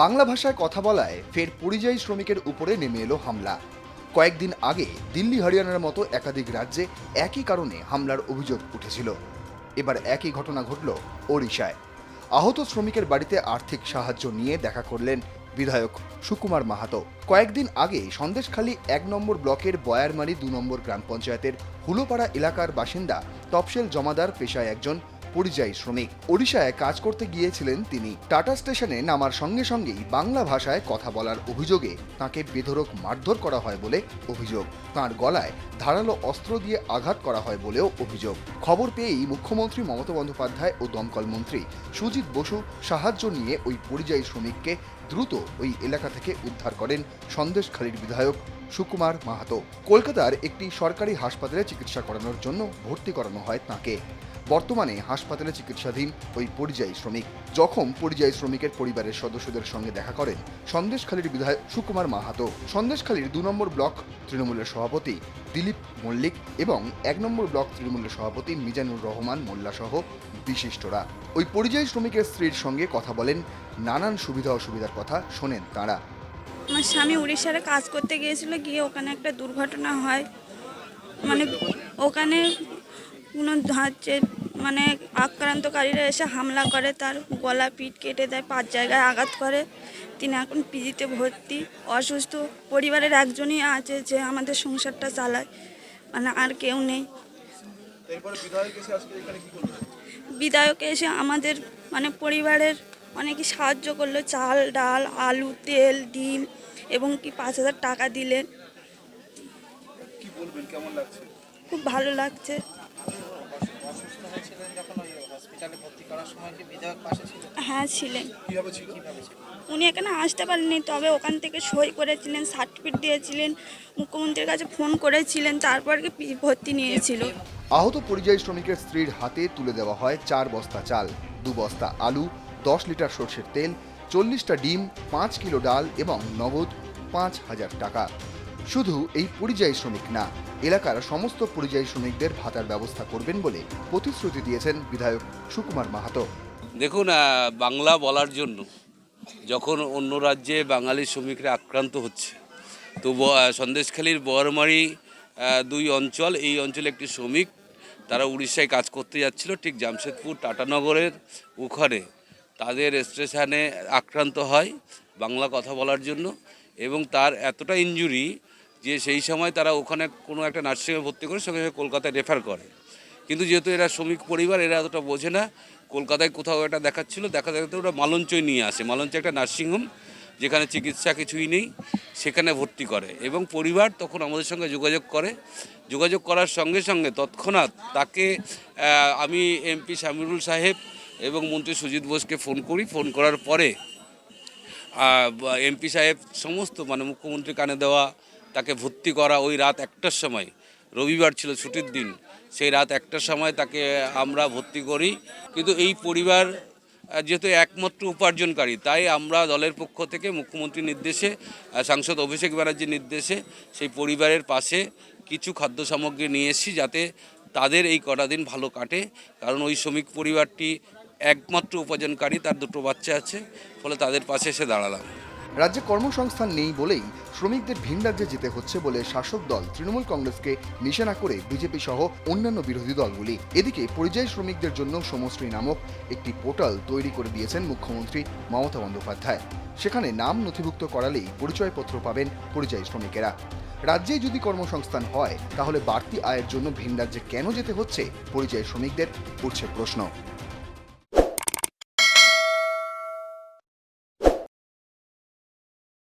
বাংলা ভাষায় কথা বলায় ফের পরিযায়ী শ্রমিকের উপরে নেমে এলো হামলা। কয়েকদিন আগে দিল্লি, হরিয়ানার মতো একাধিক রাজ্যে একই কারণে হামলার অভিযোগ উঠেছিল। এবার একই ঘটনা ঘটল ওড়িশায়। আহত শ্রমিকের বাড়িতে আর্থিক সাহায্য নিয়ে দেখা করলেন বিধায়ক সুকুমার মাহাতো। কয়েকদিন আগে সন্দেশখালী এক নম্বর ব্লকের বয়ারমারি দু নম্বর গ্রাম পঞ্চায়েতের হুলোপাড়া এলাকার বাসিন্দা তপসেল জমাদার পেশায় একজন পরিযায়ী শ্রমিক। ওড়িশায় কাজ করতে গিয়েছিলেন তিনি। টাটা স্টেশনে নামার সঙ্গে সঙ্গেই বাংলা ভাষায় কথা বলার অভিযোগে তাকে বেধরক মারধর করা হয় বলে অভিযোগ। তার গলায় ধারালো অস্ত্র দিয়ে আঘাত করা হয় বলেও অভিযোগ। খবর পেয়েই মুখ্যমন্ত্রী মমতা বন্দ্যোপাধ্যায় ও দমকল মন্ত্রী সুজিত বসু সাহায্য নিয়ে ওই পরিযায়ী শ্রমিককে দ্রুত ওই এলাকা থেকে উদ্ধার করেন সন্দেশখালীর বিধায়ক সুকুমার মাহাতো। কলকাতার একটি সরকারি হাসপাতালে চিকিৎসা করানোর জন্য ভর্তি করানো হয় তাকে। বর্তমানে হাসপাতালে চিকিৎসাধীন ওই পরিযায়ী শ্রমিক। জখম পরিযায়ী শ্রমিকের পরিবারের সদস্যদের সঙ্গে দেখা করেন, সন্দেশখালীর বিধায়ক সুকুমার মাহাতো, সন্দেশখালীর দু নম্বর ব্লক তৃণমূলের সভাপতি দিলীপ মল্লিক এবং এক নম্বর ব্লক তৃণমূলের সভাপতি মিজানুর রহমান মোল্লা সহ বিশিষ্টরা। ওই পরিযায়ী শ্রমিকের স্ত্রীর সঙ্গে কথা বলেন, নানান সুবিধা অসুবিধার কথা শোনেন তাঁরা। আমার স্বামী উড়িষ্যারে কাজ করতে গিয়েছিল, গিয়ে ওখানে একটা দুর্ঘটনা হয়। মানে ওখানে কোনো হচ্ছে মানে আক্রান্তকারীরা এসে হামলা করে তার গলা পিঠ কেটে দেয় পাঁচ জায়গায় আঘাত করে। তিনি এখন পিজিতে ভর্তি অসুস্থ। পরিবারের একজনই আছে যে আমাদের সংসারটা চালায় মানে আর কেউ নেই। বিধায়ক এসে আমাদের মানে পরিবারের অনেকই সাহায্য করল চাল ডাল আলু তেল ডিম এবং কি পাঁচ হাজার টাকা দিলেন। খুব ভালো লাগছে অসুস্থ হয়েছিলেন যখন ওই হসপিটালে ভর্তি করার সময় কি বিধায়ক পাশে ছিল হ্যাঁ ছিলেন। উনি এখানে আসতে পারেননি তবে ওখান থেকে সই করেছিলেন সার্টিফিকেট দিয়েছিলেন মুখ্যমন্ত্রীর কাছে ফোন করেছিলেন তারপর ভর্তি নিয়েছিল। আহত পরিযায়ী শ্রমিকের স্ত্রীর হাতে তুলে দেওয়া হয় চার বস্তা চাল দু বস্তা আলু দশ লিটার সর্ষের তেল চল্লিশটা ডিম পাঁচ কিলো ডাল এবং নগদ পাঁচ হাজার টাকা। শুধু এই পরিযায়ী শ্রমিক না, এলাকার সমস্ত পরিযায়ী শ্রমিকদের ভাতার ব্যবস্থা করবেন বলে প্রতিশ্রুতি দিয়েছেন বিধায়ক সুকুমার মাহাতো। দেখুন বাংলা বলার জন্য যখন অন্য রাজ্যে বাঙালি শ্রমিকরা আক্রান্ত হচ্ছে, তো সন্দেশখালীর বরমারি দুই অঞ্চল, এই অঞ্চলে একটি শ্রমিক, তারা উড়িষ্যায় কাজ করতে যাচ্ছিল, ঠিক জামশেদপুর, টাটানগরের ওখানে তাদের স্টেশনে আক্রান্ত হয় বাংলা কথা বলার জন্য এবং তার এতটা ইনজুরি যে সেই সময় তারা ওখানে কোনো একটা নার্সিংহোমে ভর্তি করে সঙ্গে সঙ্গে কলকাতায় রেফার করে। কিন্তু যেহেতু এরা শ্রমিক পরিবার, এরা অতটা বোঝে না, কলকাতায় কোথাও এটা দেখাচ্ছিল, দেখা দেখাতে ওরা মালঞ্চই নিয়ে আসে। মালঞ্চ একটা নার্সিংহোম, যেখানে চিকিৎসা কিছুই নেই, সেখানে ভর্তি করে। এবং পরিবার তখন আমাদের সঙ্গে যোগাযোগ করে। যোগাযোগ করার সঙ্গে সঙ্গে তৎক্ষণাৎ তাকে আমি এমপি শামিরুল সাহেব এবং মন্ত্রী সুজিত বোসকে ফোন করি। ফোন করার পরে এমপি সাহেব সমস্ত মানে মুখ্যমন্ত্রী কানে দেওয়া তাকে ভর্তি করা ওই রাত একটার সময়। রবিবার ছিল ছুটির দিন। সেই রাত একটার সময় তাকে আমরা ভর্তি করি। কিন্তু এই পরিবার যেহেতু একমাত্র উপার্জনকারী, তাই আমরা দলের পক্ষ থেকে মুখ্যমন্ত্রীর নির্দেশে সাংসদ অভিষেক ব্যানার্জির নির্দেশে সেই পরিবারের পাশে কিছু খাদ্য সামগ্রী নিয়ে এসেছি যাতে তাদের এই কটা দিন ভালো কাটে। কারণ ওই শ্রমিক পরিবারটি একমাত্র উপার্জনকারী, তার দুটো বাচ্চা আছে, ফলে তাদের পাশে এসে দাঁড়ালাম। রাজ্যে কর্মসংস্থান নেই বলেই শ্রমিকদের ভিন রাজ্যে যেতে হচ্ছে বলে শাসক দল তৃণমূল কংগ্রেসকে নিশানা করে বিজেপি সহ অন্যান্য বিরোধী দলগুলি। এদিকে পরিযায়ী শ্রমিকদের জন্য সমশ্রী নামক একটি পোর্টাল তৈরি করে দিয়েছেন মুখ্যমন্ত্রী মমতা বন্দ্যোপাধ্যায়। সেখানে নাম নথিভুক্ত করালেই পরিচয়পত্র পাবেন পরিযায়ী শ্রমিকেরা। রাজ্যে যদি কর্মসংস্থান হয়, তাহলে বাড়তি আয়ের জন্য ভিন রাজ্যে কেন যেতে হচ্ছে? পরিযায়ী শ্রমিকদের উঠছে প্রশ্ন।